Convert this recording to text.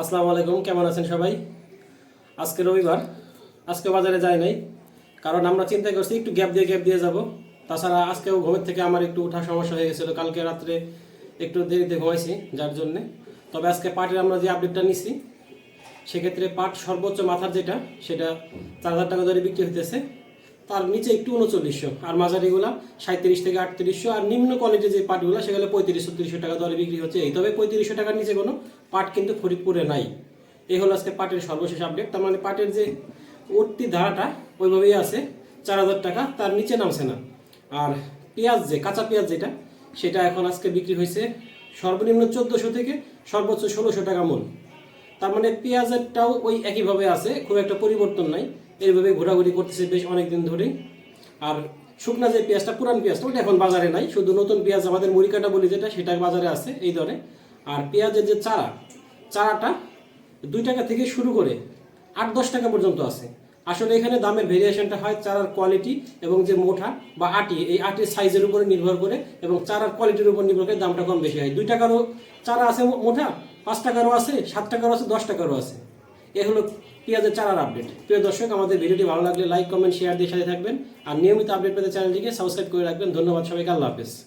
আসসালামু আলাইকুম, কেমন আছেন সবাই? আজকে রবিবার আজকে বাজারে যাই নাই, কারণ আমরা চিন্তা করছি একটু গ্যাপ দিয়ে গ্যাপ দিয়ে যাব। তাছাড়া আজকেও ঘুমের থেকে আমার একটু ওঠা সমস্যা হয়ে গেছিল, কালকে রাত্রে একটু দেরিতে ঘুমাইছি যার জন্যে। তবে আজকে পাটের আমরা যে আপডেটটা নিছি, সেক্ষেত্রে পাট সর্বোচ্চ মাথার যেটা, সেটা চার হাজার টাকা ধরে বিক্রি হইতেছে। তার নিচে একটু উনচল্লিশশো, আর মাঝারিগুলা সাঁত্রিশ থেকে আটত্রিশশো, আর নিম্ন কোয়ালিটির যে পাটগুলো সেগুলো পঁয়ত্রিশ, ছত্রিশশো টাকা দরে বিক্রি হচ্ছে। এই তবে পঁয়ত্রিশশো টাকার নিচে কোনো পাট কিন্তু ফরিদপুরে নাই। এই হলো আজকে পাটের সর্বশেষ আপডেট তার মানে পাটের যে উঠতি ধারাটা, ওইভাবেই আছে। চার হাজার টাকা, তার নিচে নামছে না। আর পেঁয়াজ যে, কাঁচা পেঁয়াজ যেটা, সেটা এখন আজকে বিক্রি হয়েছে সর্বনিম্ন চোদ্দোশো থেকে সর্বোচ্চ ষোলোশো টাকা মূল তার মানে পেঁয়াজেরটাও ওই একইভাবে আছে, খুব একটা পরিবর্তন নাই। এইভাবে ঘোরাঘুরি করতেছে বেশ অনেক দিন ধরেই। আর শুকনা যে পেঁয়াজটা, পুরান পেঁয়াজটা, ওটা এখন বাজারে নাই। শুধু নতুন পেঁয়াজ আমাদের মুড়ি কাটা বলি যেটা, সেটা বাজারে আছে এই দরে। আর পেঁয়াজের যে চারা, চারাটা দুই টাকা থেকে শুরু করে আট, দশ টাকা পর্যন্ত আছে। আসলে এখানে দামের ভেরিয়েশনটা হয় চারার কোয়ালিটি এবং যে মোটা বা আটি, এই আটির সাইজের উপরে নির্ভর করে এবং চারার কোয়ালিটির উপর নির্ভর করে দামটা কম বেশি হয়। দুই টাকারও চারা আছে মোটা, পাঁচ টাকারও আছে, সাত টাকারও আছে, দশ টাকারও আছে। এ হলো পেঁয়াজের চারার আপডেট প্রিয় দর্শক, আমাদের ভিডিওটি ভালো লাগলে লাইক কমেন্ট শেয়ার দিয়ে সাথে থাকবেন। আর নিয়মিত আপডেট পেতে চ্যানেলটিকে সাবস্ক্রাইব করে রাখবেন। ধন্যবাদ সবাইকে, আল্লাহ হাফেজ।